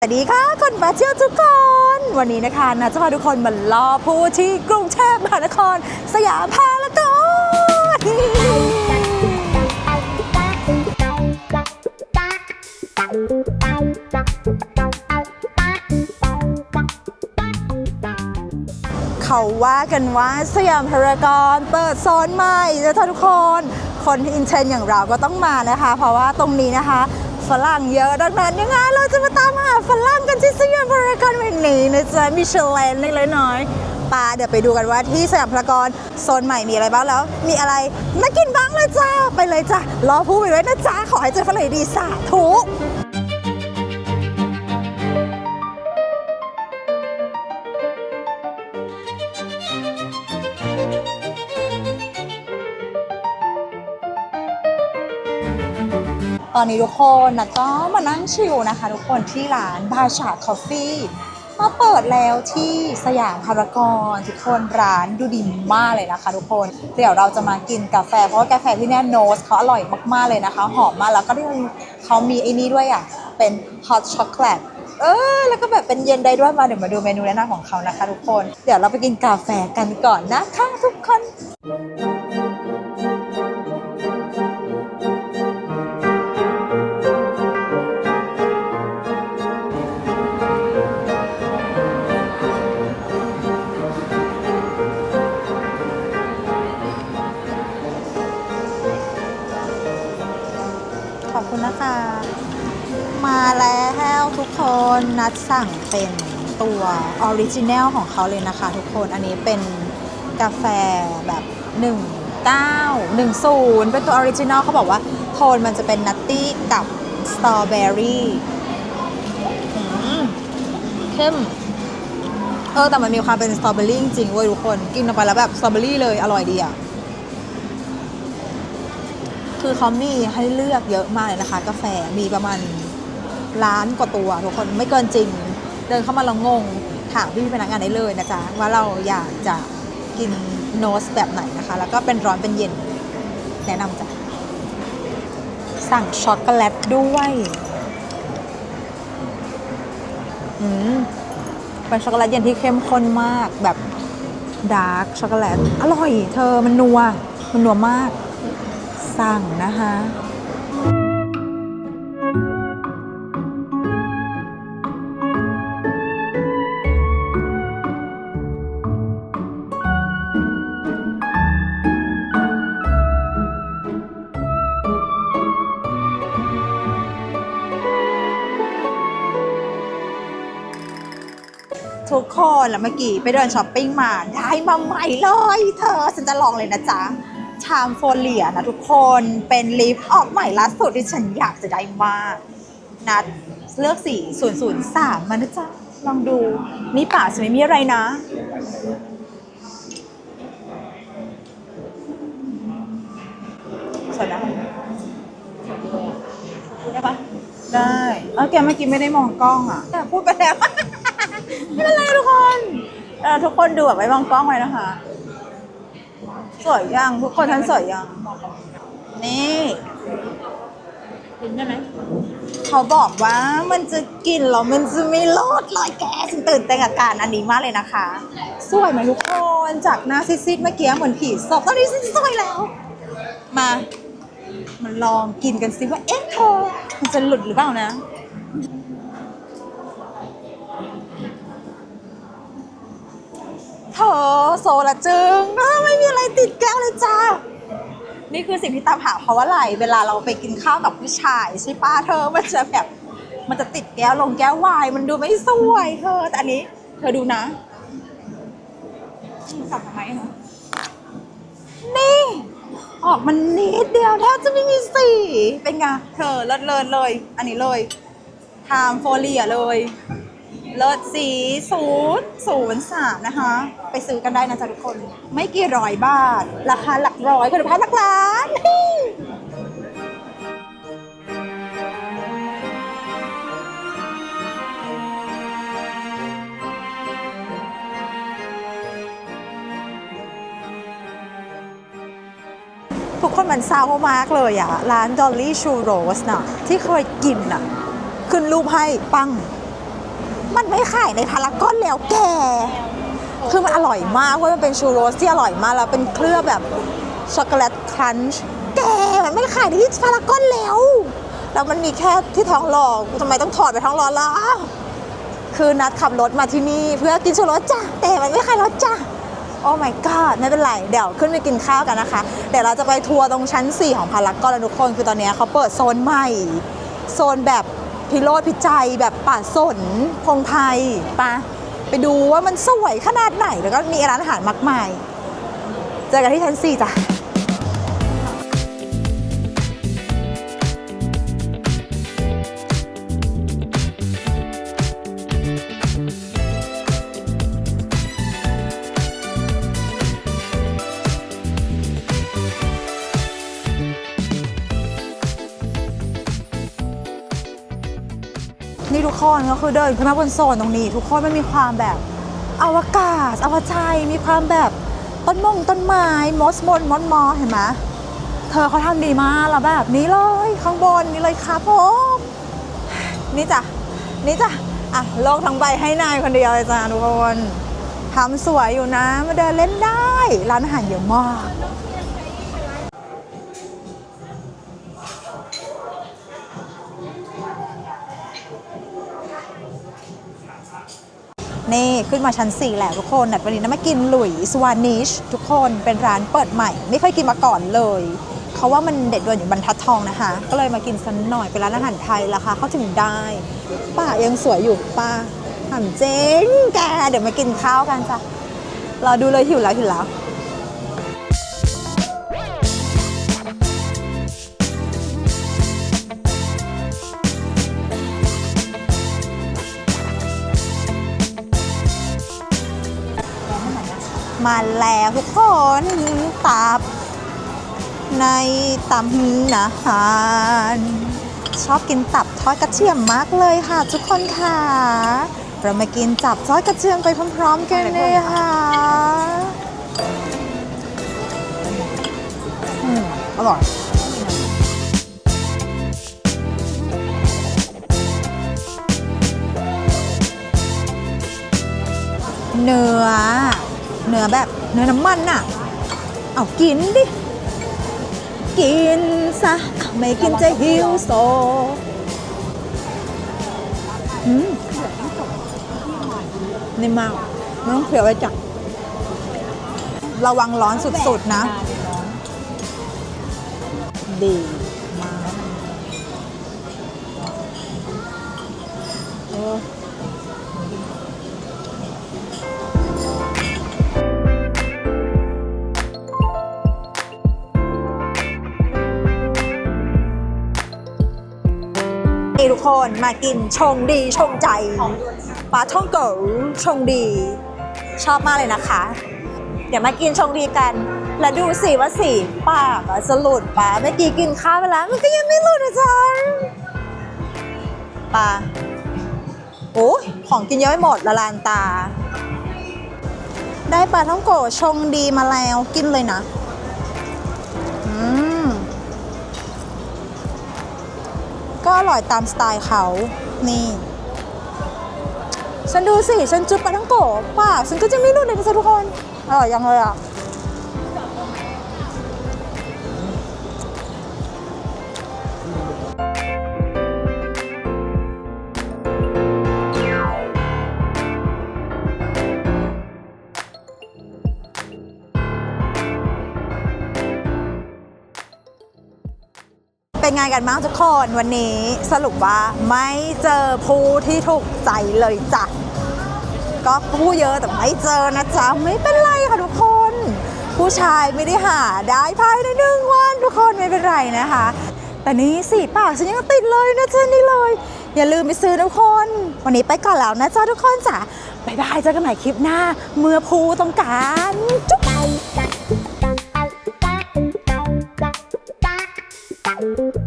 สวัสดีค่ะคนมาเที่ยวทุกคน วันนี้นะคะนะจะพาทุกคนมาล่อผู้ที่กรุงเทพมหานคร สยามพารากอนเขาว่ากันว่าสยามพารากอนเปิดโซนใหม่แล้วทุกคน คนอินเทรนอย่างเราก็ต้องมานะคะ เพราะว่าตรงนี้นะคะ ฝรั่งเยอะดังนั้นยังไงเราจะมาตามหาฝรั่งกันที่สยามพารากอนแห่งนี้นะจ๊ะมิชลินเล็กๆน้อยๆปาเดี๋ยวไปดูกันว่าที่สยามพารากอนโซนใหม่มีอะไรบ้างแล้ว มีอะไรน่ากินบ้างเลยจ้าไปเลยจ้ารอผู้ไปไว้นะจ้าขอให้เจอฝรั่งดีสาธุ ตอนนี้ทุกคนนะก็มานั่งชิลนะคะ ทุกคนที่ร้านบาชาคอฟฟี่มาเปิดแล้วที่สยามพารากอนทุกคนร้านดูดีมากเลยนะคะ ทุกคนเดี๋ยวเราจะมากินกาแฟ เพราะว่ากาแฟที่นี่โนสเขาอร่อยมากๆเลยนะคะ หอมมากแล้วก็ที่เขามีไอ้นี่ด้วยอะเป็นฮอตช็อกโกแลตเออแล้วก็แบบเป็นเย็นได้ด้วยมาเดี๋ยวมาดูเมนูแนะนำของเขานะคะ ทุกคน เดี๋ยวเราไปกินกาแฟกันก่อนนะคะทุกคน นนัดสั่งเป็นตัวออริจินัลของเขาเลยนะคะทุกคน อันนี้เป็นกาแฟแบบ 1910 เป็นตัวออริจินัลเขาบอกว่าโทนมันจะเป็นนัตตี้กับสตรอเบอรี่เข้มเออแต่มันมีความเป็นสตรอเบอรี่จริงเว้ยทุกคน กินออกไปแล้วแบบสตรอเบอรี่เลยอร่อยดีอะคือเขามีให้เลือกเยอะมากเลยนะคะ กาแฟมีประมาณ ล้านกว่าตัวทุกคนไม่เกินจริง เดินเข้ามาเรางงถามพี่พนักงานได้เลยนะจ๊ะ ว่าเราอยากจะกินโนสแบบไหนนะคะ แล้วก็เป็นร้อนเป็นเย็น แนะนำจ้ะ สั่งช็อกโกแลตด้วยอืมเป็นช็อกโกแลตเย็นที่เข้มข้นมากแบบดาร์กช็อกโกแลตอร่อย เธอมันนัว มันนัวมาก สั่งนะคะ คนแล้วเมื่อกี้ไปเดินช้อปปิ้งมาได้มาใหม่เลยเธอฉันจะลองเลยนะจ๊ะชามโฟเลียนะทุกคนเป็นลิปออกใหม่ล่าสุดที่ฉันอยากจะได้มากนัดเลือกสี003 มานะจ๊ะ ลองดู นี่ป่าฉันไม่มีอะไรนะ สวยนะได้ปะได้ เออแกเมื่อกี้ไม่ได้มองกล้องอะ แต่พูดไปแล้ว ไม่เป็นไรทุกคนเออทุกคนดูแบบไม่มองกล้องไว้นะคะ สวยยังทุกคนฉันสวยยังนี่กินได้ไหมเขาบอกว่ามันจะกินแล้วมันจะไม่รอดเลยแกฉันตื่นเต้นกับการอันนี้มากเลยนะคะ สวยไหมทุกคนจากหน้าซิดๆเมื่อกี้เหมือนผีศพตอนนี้ฉันสวยแล้ว มามาลองกินกันสิว่าเอ๊ะเธอมันจะหลุดหรือเปล่านะ เธอโซละจึงอ้าวไม่มีอะไรติดแก้วเลยจ้า นี่คือสิ่งที่ตามหาเพราะว่าอะไร เวลาเราไปกินข้าวกับผู้ชายใช่ป้าเธอ มันจะแบบมันจะติดแก้วลงแก้ววาย มันดูไม่สวยเธอ แต่อันนี้ เธอดูนะสับทำไมนะนี่ ออกมันนิดเดียวแทบจะไม่มีสีเป็นไง เธอเลิศเลิศเลย อันนี้เลยไทม์โฟเลียเลย เลิศสีศูนย์ศูนย์สามนะคะ ไปซื้อกันได้นะจ๊ะทุกคน ไม่กี่ร้อยบาท ราคาหลักร้อยคุณภาพหลักล้านทุกคนมันเศร้ามากเลยอะร้าน Dolly Churros น่ะที่เคยกินน่ะขึ้นรูปให้ปัง มันไม่ขายในพารากอนแล้วแก คือมันอร่อยมากเพราะมันเป็นชูโรสที่อร่อยมากแล้วเป็นเคลือบแบบช็อกโกแลตครันช์แกมันไม่ขายที่พารากอนแล้ว แล้วมันมีแค่ที่ท้องหลอกทำไมต้องถอดไปท้องหลอล่ะคือนัดขับรถมาที่นี่เพื่อกินชูรสจ้ะแต่มันไม่ขายรสจ้ะโอ้ my god ไม่เป็นไร เดี๋ยวขึ้นไปกินข้าวกันนะคะ เดี๋ยวเราจะไปทัวร์ตรงชั้น 4 ของพารากอนแล้วทุกคน คือตอนนี้เขาเปิดโซนใหม่ โซนแบบ พิโรธพิจัยแบบป่าสนพงไทยปะไปดูว่ามันสวยขนาดไหน แล้วก็มีร้านอาหารมากมาย เจอกันที่ชั้น4จ้ะ นี่ทุกคนก็คือเดินขึ้นมาบนโซนตรงนี้ ทุกคนมันมีความแบบอวกาศอวชัยมีความแบบต้นมงต้นไม้มอสมนมอสมอเห็นไหมเธอเขาทำดีมากแล้วแบบนี้เลยข้างบนนี่เลยครับผมนี่จ้ะนี่จ้ะอะโลกทั้งใบให้นายคนเดียวเลยจ้ะทุกคนทำสวยอยู่นะมาเดินเล่นได้ ร้านอาหารเยอะมาก นี่ขึ้นมาชั้น 4 แล้วทุกคนนัดวันนี้นะมากินหลุยสวานิชทุกคนเป็นร้านเปิดใหม่ ไม่เคยกินมาก่อนเลยเขาว่ามันเด็ดดวนอยู่บรรทัดทองนะคะ ก็เลยมากินสันหน่อยเป็นร้านอาหารไทยราคาเข้าถึงได้ป้ายังสวยอยู่ป้าหั่นเจ๊งแกเดี๋ยวมากินข้าวกันจ้ะรอดูเลยหิวแล้วหิวแล้ว มาแล้วทุกคนตับ ในตำนานชอบกินตับทอดกระเทียมมากเลยค่ะ ทุกคนค่ะ เรามากินตับทอดกระเทียมไปพร้อมๆกันเลยค่ะอืมอร่อยเนื้อ เนื้อแบบเนื้อน้ำมันน่ะ เอากินดิ กินซะ ไม่กินจะหิวโซอืมนี่มากไม่ต้องเคี้ยวเลยจ้ะระวังร้อนสุดๆนะ ดีมาก ทุกคนมากินชงดีชงใจปลาท่องเก๋ชงดี ชอบมากเลยนะคะ เดี๋ยวมากินชงดีกัน แล้วดูสิว่าสีปากจะหลุดปะเมื่อกี้กินข้าวไปแล้ว มันก็ยังไม่หลุดนะจ๊ะปลาโอ้ของกินเยอะไม่หมดละลานตา ได้ปลาท่องโกชงดีมาแล้วกินเลยนะ ก็อร่อยตามสไตล์เขานี่ ฉันดูสิ ฉันจุ๊บปลาทั้งโกะปากฉันก็จะไม่รู้เลยนะจ๊ะทุกคน อร่อยยังเลยอะ เป็นไงกันบ้างทุกคนวันนี้สรุปว่าไม่เจอผู้ที่ถูกใจเลยจ้ะก็ผู้เยอะแต่ไม่เจอนะจ๊ะไม่เป็นไรค่ะทุกคน ผู้ชายไม่ได้หาได้ภายในหนึ่งวันทุกคนไม่เป็นไรนะคะ แต่นี่สีปากฉันยังติดเลยนะจ๊ะนี่เลย อย่าลืมไปซื้อทุกคน วันนี้ไปก่อนแล้วนะจ๊ะทุกคนจ้ะบายบายเจอกันใหม่คลิปหน้า เมื่อภูต้องการจุ๊บ Bye.